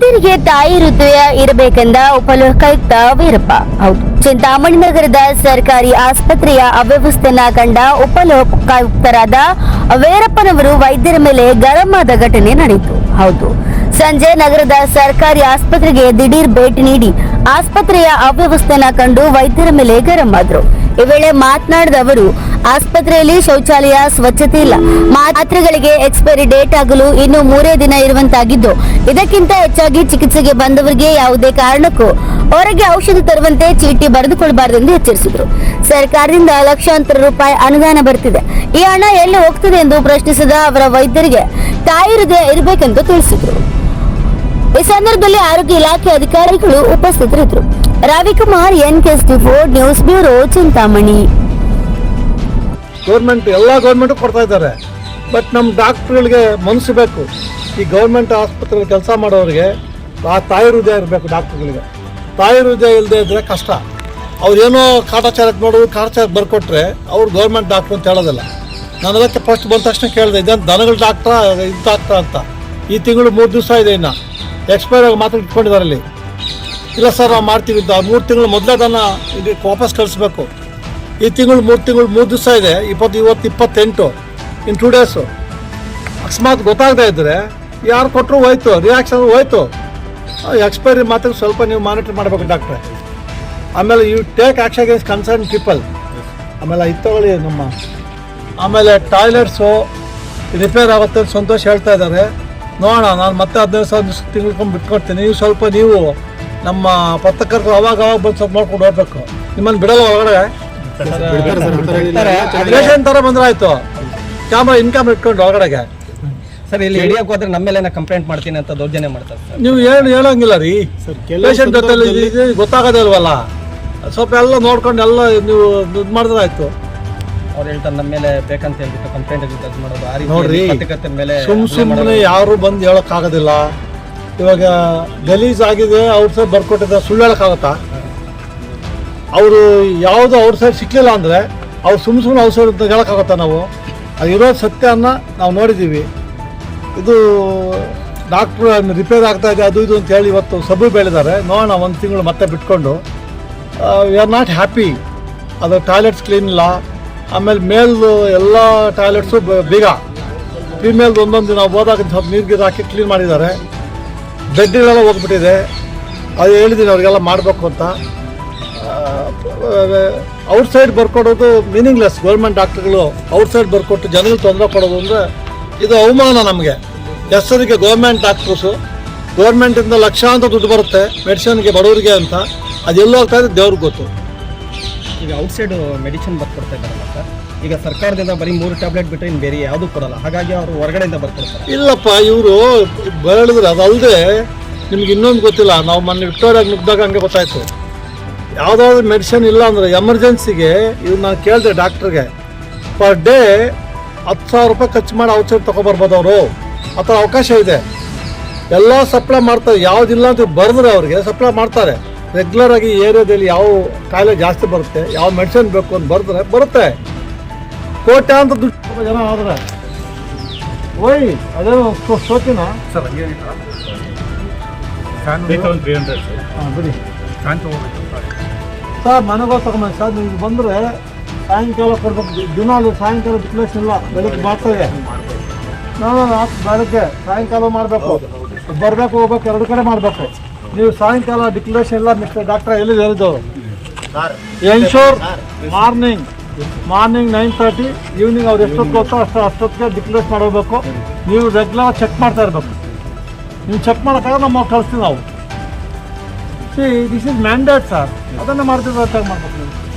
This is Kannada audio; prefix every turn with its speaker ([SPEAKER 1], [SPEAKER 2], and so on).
[SPEAKER 1] ವೈದ್ಯರಿಗೆ ತಾಯಿ ಹೃದಯ ಇರಬೇಕೆಂದ ಉಪಲೋಕಾಯುಕ್ತ ವೀರಪ್ಪ. ಹೌದು. ಚಿಂತಾಮಣಿ ನಗರದ ಸರ್ಕಾರಿ ಆಸ್ಪತ್ರೆಯ ಅವ್ಯವಸ್ಥೆನ ಕಂಡ ಉಪಲೋಕಾಯುಕ್ತರಾದ ವೀರಪ್ಪನವರು ವೈದ್ಯರ ಮೇಲೆ ಗರಂ ಆದ ಘಟನೆ ನಡೆಯಿತು. ಹೌದು. ಸಂಜೆ ನಗರದ ಸರ್ಕಾರಿ ಆಸ್ಪತ್ರೆಗೆ ದಿಢೀರ್ ಭೇಟಿ ನೀಡಿ ಆಸ್ಪತ್ರೆಯ ಅವ್ಯವಸ್ಥೆನ ಕಂಡು ವೈದ್ಯರ ಮೇಲೆ ಗರಂ ಆದರು. ಈ ವೇಳೆ ಮಾತನಾಡಿದ ಅವರು ಆಸ್ಪತ್ರೆಯಲ್ಲಿ ಶೌಚಾಲಯ ಸ್ವಚ್ಛತೆ ಇಲ್ಲ. ಮಾತ್ರೆಗಳಿಗೆ ಎಕ್ಸ್ಪೈರಿ ಡೇಟ್ ಆಗಲು ಇನ್ನು ಮೂರೇ ದಿನ ಇರುವಂತಾಗಿದ್ದು, ಇದಕ್ಕಿಂತ ಹೆಚ್ಚಾಗಿ ಚಿಕಿತ್ಸೆಗೆ ಬಂದವರಿಗೆ ಯಾವುದೇ ಕಾರಣಕ್ಕೂ ಹೊರಗೆ ಔಷಧಿ ತರುವಂತೆ ಚೀಟಿ ಎಂದು ಎಚ್ಚರಿಸಿದರು. ಸರ್ಕಾರದಿಂದ ಲಕ್ಷಾಂತರ ರೂಪಾಯಿ ಅನುದಾನ ಬರ್ತಿದೆ. ಈ ಹಣ ಎಲ್ಲಿ ಹೋಗ್ತದೆ ಎಂದು ಪ್ರಶ್ನಿಸಿದ ಅವರ ವೈದ್ಯರಿಗೆ ತಾಯಿ ಹೃದಯ ಇರಬೇಕೆಂದು ತಿಳಿಸಿದರು. ಈ ಸಂದರ್ಭದಲ್ಲಿ ಆರೋಗ್ಯ ಇಲಾಖೆ ಅಧಿಕಾರಿಗಳು ಉಪಸ್ಥಿತರಿದ್ದರು. Ravikumar N four news bureau, Chintamani.
[SPEAKER 2] Government ಎಲ್ಲ ಗೌರ್ಮೆಂಟು ಕೊಡ್ತಾ ಇದ್ದಾರೆ. ಬಟ್ ನಮ್ಮ ಡಾಕ್ಟ್ರುಗಳಿಗೆ ಮನಸ್ಸು ಬೇಕು. ಈ ಗೌರ್ಮೆಂಟ್ ಆಸ್ಪತ್ರೆಯಲ್ಲಿ ಕೆಲಸ ಮಾಡೋರಿಗೆ, ಆ ತಾಯಿ ಹೃದಯ ಇರಬೇಕು ಡಾಕ್ಟ್ರುಗಳಿಗೆ. ತಾಯಿ ಹೃದಯ ಇಲ್ಲದೆ ಇದ್ದರೆ ಕಷ್ಟ. ಅವ್ರೇನೋ ಕಾಟಾಚಾರಕ್ಕೆ ಮಾಡೋದು ಕಾಟಾಚಾರಕ್ಕೆ ಬರ್ಕೊಟ್ರೆ ಅವ್ರು ಗೌರ್ಮೆಂಟ್ ಡಾಕ್ಟ್ರು ಅಂತ ಹೇಳೋದಿಲ್ಲ. ನಾನು ಅದಕ್ಕೆ ಫಸ್ಟ್ ಬಂದ ತಕ್ಷಣ ಕೇಳಿದೆ, ಇದೇನು ದನಗಳ ಡಾಕ್ಟ್ರಾ ಇದು ಡಾಕ್ಟ್ರಾ ಅಂತ. ಈ ತಿಂಗಳು ಮೂರು ದಿವಸ ಇದೆ ಇನ್ನು. ಎಕ್ಸ್ಪೈರ್ ಆಗಿ ಮಾತ್ರ ಇಟ್ಕೊಂಡಿದ್ದಾರೆ ಅಲ್ಲಿ. ಇಲ್ಲ ಸರ್, ನಾವು ಮಾಡ್ತೀವಿ ಅಂತ. ಮೂರು ತಿಂಗಳು ಮೊದಲೇ ದನ, ಇದಕ್ಕೆ ವಾಪಸ್ ಕಳಿಸ್ಬೇಕು. ಈ ತಿಂಗಳು ಮೂರು ತಿಂಗಳು ಮೂರು ದಿವಸ ಇದೆ, ಇಪ್ಪತ್ತು, ಇವತ್ತು ಇಪ್ಪತ್ತೆಂಟು, ಇನ್ ಟೂ ಡೇಸು ಅಕಸ್ಮಾತ್ ಗೊತ್ತಾಗದೇ ಇದ್ದರೆ ಯಾರು ಕೊಟ್ಟರು ಹೋಯ್ತು ರಿಯಾಕ್ಷನ್ ಹೋಯ್ತು. ಎಕ್ಸ್ಪೈರಿ ಮಾತ್ರ ಸ್ವಲ್ಪ ನೀವು ಮಾನಿಟರ್ ಮಾಡಬೇಕು ಡಾಕ್ಟ್ರೆ ಆಮೇಲೆ you take action against concern people ಆಮೇಲೆ ಇದು ನಮ್ಮ, ಆಮೇಲೆ ಟಾಯ್ಲೆಟ್ಸು ರಿಪೇರ್ ಆಗುತ್ತೆ ಅಂತ ಸಂತೋಷ ಹೇಳ್ತಾ ಇದ್ದಾರೆ. ನೋಡೋಣ, ನಾನು ಮತ್ತೆ ಹದಿನೈದು ಸಾವಿರ ತಿಂಗ್ಳ್ಕೊಂಡು ಬಿಟ್ಕೊಡ್ತೀನಿ. ನೀವು ಸ್ವಲ್ಪ ನೀವು ನಮ್ಮ ಪತ್ರಕರ್ತರು ಅವಾಗ ಅವಾಗ ಬಂದು ಸ್ವಲ್ಪ ನೋಡ್ಕೊಂಡು ಹೋಗ್ಬೇಕು. ನಿಮ್ಮನ್ನು ಬಿಡಲ್ಲ ಒಳಗಡೆ. ರೇಷನ್ ಥರ ಬಂದ್ರೆ ಆಯ್ತು. ಕ್ಯಾಮ್ರಾ ಇನ್ಕಮ್ ಇಟ್ಕೊಂಡು ಒಳಗಡೆಗೆ
[SPEAKER 3] ಸರ್ ಇಲ್ಲಿ ಹಿಡಿಯಕ್ಕೆ ಹೋದ್ರೆ ನಮ್ಮ ಮೇಲೆ ಕಂಪ್ಲೇಂಟ್ ಮಾಡ್ತೀನಿ ಅಂತ ದೌರ್ಜನ್ಯ ಮಾಡ್ತಾರೆ ಸರ್.
[SPEAKER 2] ನೀವು ಏನು ಹೇಳಂಗಿಲ್ಲ ರೀ? ಪೇಷಂಟ್ ಜೊತೆಲಿ ಗೊತ್ತಾಗೋದೇ ಇಲ್ವಲ್ಲ? ಸ್ವಲ್ಪ ಎಲ್ಲ ನೋಡ್ಕೊಂಡು ಎಲ್ಲ ನೀವು ಇದು ಮಾಡಿದ್ರೆ ಆಯ್ತು.
[SPEAKER 3] ಅವ್ರು ಹೇಳ್ತಾರೆ ನಮ್ಮ ಮೇಲೆ ಬೇಕಂತ ಹೇಳ್ಬಿಟ್ಟು ಕಂಪ್ಲೇಂಟ್ ರಿಜಿಸ್ಟರ್ ಮಾಡೋದು. ಆ ರೀತಿ
[SPEAKER 2] ನೋಡ್ರಿ,
[SPEAKER 3] ಮೇಲೆ
[SPEAKER 2] ಸುಮ್ ಸುಮ್ಮನೆ ಯಾರು ಬಂದು ಹೇಳೋಕ್ಕಾಗೋದಿಲ್ಲ. ಇವಾಗ ಗಲೀಜ್ ಆಗಿದೆ ಅವ್ರು ಸಹ ಬರ್ಕೊಟ್ಟಿದ್ದ ಸುಳ್ಳು ಹೇಳೋಕ್ಕಾಗತ್ತಾ? ಅವರು ಯಾವುದು ಅವ್ರ ಸೈಡ್ ಸಿಕ್ಕಲಿಲ್ಲ ಅಂದರೆ ಅವ್ರು ಸುಮ್ಮ ಸುಮ್ಮನೆ ಔಟ್ ಸೈಡ್ ಅಂತ ಹೇಳೋಕ್ಕಾಗತ್ತಾ ನಾವು? ಅದು ಇರೋ ಸತ್ಯನ ನಾವು ನೋಡಿದ್ದೀವಿ ಇದು ಡಾಕ್ಟ್ರ್ ರಿಪೇರ್ ಆಗ್ತಾ ಇದೆ, ಅದು ಇದು ಅಂತ ಹೇಳಿ ಇವತ್ತು ಸಬ್ಬು ಬೆಳೆದಾರೆ. ನೋಡೋಣ, ಒಂದು ತಿಂಗಳು ಮತ್ತೆ ಬಿಟ್ಕೊಂಡು. ವಿ ಆರ್ ನಾಟ್ ಹ್ಯಾಪಿ ಅದು ಟಾಯ್ಲೆಟ್ಸ್ ಕ್ಲೀನ್ ಇಲ್ಲ. ಆಮೇಲೆ ಮೇಲ್ದು ಎಲ್ಲ ಟಾಯ್ಲೆಟ್ಸು ಬೀಗ. ಫಿಮೇಲ್ದು ಒಂದೊಂದು ನಾವು ಹೋದಾಗ ಸ್ವಲ್ಪ ನೀರು ಗಿರ್ ಹಾಕಿ ಕ್ಲೀನ್ ಮಾಡಿದ್ದಾರೆ. ಬೆಡ್ಗಳೆಲ್ಲ ಹೋಗ್ಬಿಟ್ಟಿದೆ. ಅದು ಹೇಳಿದ್ದೀನಿ, ಅವ್ರಿಗೆಲ್ಲ ಮಾಡಬೇಕು ಅಂತ. ಔಟ್ಸೈಡ್ ಬರ್ಕೊಡೋದು ಮೀನಿಂಗ್ಲೆಸ್ ಗೌರ್ಮೆಂಟ್ ಡಾಕ್ಟ್ರುಗಳು ಔಟ್ಸೈಡ್ ಬರ್ಕೊಟ್ಟು ಜನರಿಗೆ ತೊಂದರೆ ಕೊಡೋದು ಅಂದರೆ ಇದು ಅವಮಾನ ನಮಗೆ. ಹೆಸರಿಗೆ ಗೌರ್ಮೆಂಟ್ ಡಾಕ್ಟ್ರಸು ಗೌರ್ಮೆಂಟಿಂದ ಲಕ್ಷಾಂತರ ದುಡ್ಡು ಬರುತ್ತೆ ಮೆಡಿಸಿನ್ಗೆ ಬಡವರಿಗೆ ಅಂತ. ಅದೆಲ್ಲೋ ಹೋಗ್ತಾ ಇದೆ ದೇವ್ರಿಗೆ ಗೊತ್ತು.
[SPEAKER 3] ಈಗ ಔಟ್ಸೈಡ್ ಮೆಡಿಸಿನ್ ಬರ್ಕೊಡ್ತಾ ಇದ್ದಾರಲ್ಲ ಸರ್ ಈಗ ಸರ್ಕಾರದಿಂದ ಬರೀ ಮೂರು ಟ್ಯಾಬ್ಲೆಟ್ ಬಿಟ್ಟರೆ ಇನ್ನು ಬೇರೆ ಯಾವುದು ಕೊಡಲ್ಲ. ಹಾಗಾಗಿ ಅವರು ಹೊರಗಡೆಯಿಂದ ಬರ್ಕೊಡ್ತಾರೆ.
[SPEAKER 2] ಇಲ್ಲಪ್ಪ ಇವರು ಬೆಳೆದ್ರೆ ಅದಲ್ಲದೆ ನಿಮ್ಗೆ ಇನ್ನೊಂದು ಗೊತ್ತಿಲ್ಲ. ನಾವು ಮೊನ್ನೆ ವಿಕ್ಟೋರಿಯಾಗ ನುಗ್ದಾಗ ಹಂಗೆ ಗೊತ್ತಾಯ್ತು. ಯಾವುದಾದ್ರು ಮೆಡಿಸಿನ್ ಇಲ್ಲ ಅಂದರೆ ಎಮರ್ಜೆನ್ಸಿಗೆ ಇವ್ ನಾನು ಕೇಳಿದೆ ಡಾಕ್ಟ್ರಿಗೆ ಪರ್ ಡೇ ಹತ್ತು ಸಾವಿರ ರೂಪಾಯಿ ಖರ್ಚು ಮಾಡಿ ಔಷಧಿ ತೊಗೊಬರ್ಬೋದು ಅವರು. ಆ ಥರ ಅವಕಾಶ ಇದೆ. ಎಲ್ಲ ಸಪ್ಲೈ ಮಾಡ್ತಾರೆ ಯಾವುದಿಲ್ಲ ಅಂತ ಬರೆದ್ರೆ ಅವ್ರಿಗೆ ಸಪ್ಲೈ ಮಾಡ್ತಾರೆ. ರೆಗ್ಯುಲರ್ ಆಗಿ ಏರಿಯಾದಲ್ಲಿ ಯಾವ ಕಾಯಿಲೆ ಜಾಸ್ತಿ ಬರುತ್ತೆ ಯಾವ ಮೆಡಿಸಿನ್ ಬೇಕು ಅಂತ ಬರೆದ್ರೆ ಬರುತ್ತೆ. ಕೋಟೆ ಅಂತ ದುಡ್ಡು ಜನ ಆದರೆ. ಓಯ್ ಅದೇನು ಸೋತಿನ?
[SPEAKER 4] ಸರ್
[SPEAKER 2] ಬಿಡಿ.
[SPEAKER 4] ಫ್ಯಾನ್ ತೊಗೋಬೇಕು
[SPEAKER 2] ಸರ್ ಮನೆಗೆ ತಗೊಂಬಂದು ಸರ್ ನೀವು ಬಂದರೆ ಸಾಯಂಕಾಲ ಕೊಡ್ಬೇಕು. ದಿನ ಸಾಯಂಕಾಲ ಡಿಕ್ಲೇಷನ್ ಇಲ್ಲ ಬೆಳಗ್ಗೆ ಮಾಡ್ತೇವೆ ನಾನು ರಾತ್ರಿ ಬೆಳಗ್ಗೆ ಸಾಯಂಕಾಲ ಮಾಡಬೇಕು. ಬರಬೇಕು ಹೋಗ್ಬೇಕು ಎರಡು ಕಡೆ ಮಾಡಬೇಕು. ನೀವು ಸಾಯಂಕಾಲ ಡಿಕ್ಲೇಷನ್ ಇಲ್ಲ ಮಿಸ್ಟರ್ ಡಾಕ್ಟರ್ ಎಲ್ಲಿ ಹೇಳಿದವರು ensure morning morning nine thirty evening ಅವ್ರು ಎಷ್ಟೊತ್ತು ಗೊತ್ತೋ ಅಷ್ಟು ಅಷ್ಟೊತ್ತಿಗೆ ಡಿಕ್ಲೇಸ್ ಮಾಡಬೇಕು ನೀವು ರೆಗ್ಯುಲರ್ ಚೆಕ್ ಮಾಡ್ತಾ ಇರಬೇಕು. ನೀವು ಚೆಕ್ ಮಾಡೋಕ್ಕಾಗ ನಮ್ಮ ಕಳಿಸ್ತೀವಿ ನಾವು. See this is mandate sir ಅದನ್ನು ಮಾಡ್ತಿದ್ರೆ ಮಾಡ್ಬೇಕು